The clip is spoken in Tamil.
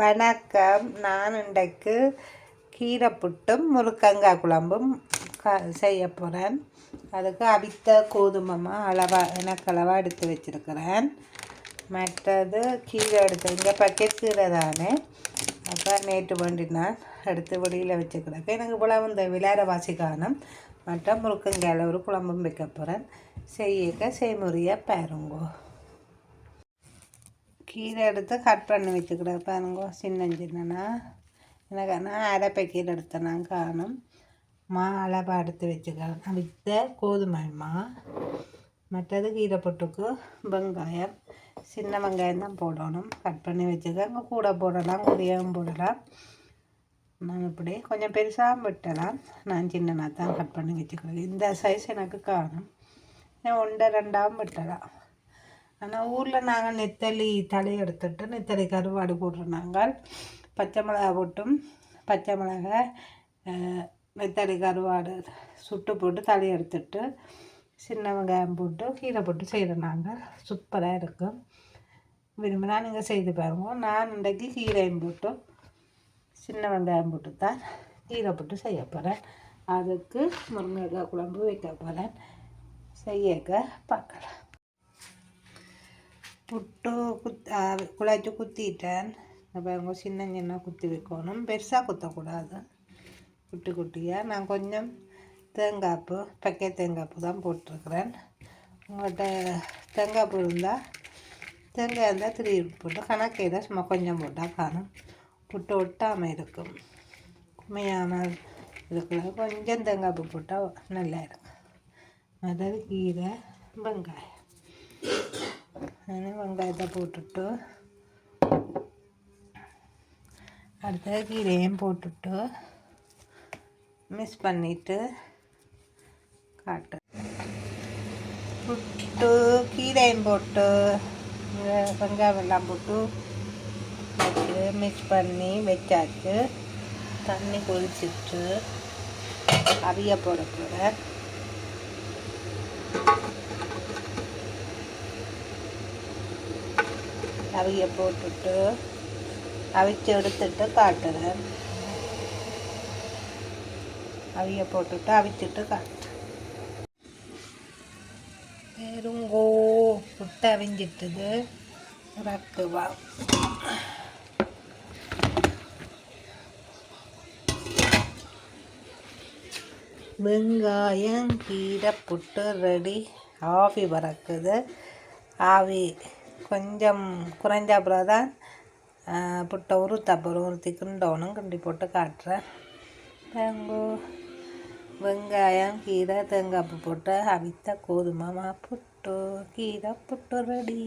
வணக்கம். நான் இன்றைக்கு கீரை புட்டும் முருக்கங்காய் குழம்பும் க செய்ய போகிறேன் அதுக்கு அவித்த கோதுமமாக அளவாக எனக்கு அளவாக எடுத்து வச்சுருக்கிறேன். மற்றது கீரை எடுத்து இங்கே பக்கெட் கீரை தானே. அப்போ நேற்று வேண்டினால் எடுத்து வெளியில் வச்சுக்கிறேன். எனக்கு இவ்வளவு இந்த விளையாட காணும். மற்ற முருக்கங்காயில் ஒரு குழம்பும் வைக்க போகிறேன் செய்யக்க செய்முறையை பாருங்கோ. கீரை எடுத்து கட் பண்ணி வச்சுக்கிறேன் பாருங்க சின்ன சின்னனா எனக்கு நான் அரைப்பை கீரை எடுத்தேன் நான் காணும். மா அளவாக எடுத்து வச்சுக்கிறேன் வித்த கோதுமை மா. மற்றது கீரை பொட்டுக்கு வெங்காயம். சின்ன வெங்காயம் தான் போடணும். கட் பண்ணி வச்சுக்கோங்க கூட போடலாம் குடியாகவும் போடலாம். நான் இப்படி கொஞ்சம் பெருசாக விட்டலாம். நான் சின்னனாக தான் கட் பண்ணி வச்சுக்கிறேன். இந்த சைஸ் எனக்கு காணும். ஒன்றை ரெண்டாவும் விட்டலாம். ஆனால் ஊரில் நாங்கள் நெத்தலி தலை எடுத்துட்டு நெத்தலி கருவாடு போடுறோம் நாங்கள் பச்சை மிளகா போட்டும். பச்சை மிளகாய் நெத்தலி கருவாடு சுட்டு போட்டு தலை எடுத்துட்டு சின்ன வெங்காயம் போட்டு கீரை போட்டு செய்கிறோம் நாங்கள் சூப்பராக இருக்கும் விரும்பினா நீங்கள் செய்து பாருங்க. நான் இன்றைக்கு கீரையும் போட்டு சின்ன வெங்காயம் போட்டு தான் கீரை போட்டு செய்ய போகிறேன் அதுக்கு முருங்கைக்காய் குழம்பு வைக்க போகிறேன் செய்யக்க பார்க்கலாம். புட்டு குத் குழாய்ச்சி குத்திட்டேன் பாருங்க சின்ன சின்ன குத்தி வைக்கணும் பெருசாக குத்தக்கூடாது குட்டி குட்டியாக நான் கொஞ்சம் தேங்காய்ப்பு பக்கை தேங்காய்ப்பு தான் போட்டிருக்கிறேன் உங்கள்கிட்ட தேங்காய்ப்பு இருந்தால் தேங்காய் இருந்தால் திரி போட்டு கணக்கையில் சும்மா கொஞ்சம் போட்டால் காணும் புட்டு ஒட்டாமல் இருக்கும் குமையாமல் இதுக்குள்ள கொஞ்சம் தேங்காய்ப்பு போட்டால் நல்லா இருக்கும் அதாவது கீரை வெங்காயம் അങ്ങനെ വെങ്കായത്തെ പോട്ടിട്ട് அடுத்த கீரையும் போட்டுட்டு மிக்ஸ் பண்ணிவிட்டு காட்டு புட்டு கீரையும் போட்டு வெங்காயம் எல்லாம் போட்டு வச்சு மிக்ஸ் பண்ணி வச்சாச்சு தண்ணி கொதிச்சிட்டு அவிய போட போகிறேன் அவிய போட்டுட்டு அவிச்சு எடுத்துட்டு காட்டுறேன். அவிய போட்டுட்டு அவிச்சிட்டு காட்டுறேன். பெருங்கோ புட்டு அவிஞ்சிட்டுது. ரக்குவா வெங்காயம் கீரை புட்டு ரெடி. ஆவி பறக்குது. ஆவி. கொஞ்சம் குறைஞ்சாப்புல தான் புட்ட உருத்தா போகிறோம் உருத்தி கிண்டோணும் கிண்டி போட்டு காட்டுறேன். தேங்கு வெங்காயம் கீரை தேங்காய் போட்டு அவித்த கோதுமை புட்டு கீரை புட்டு ரெடி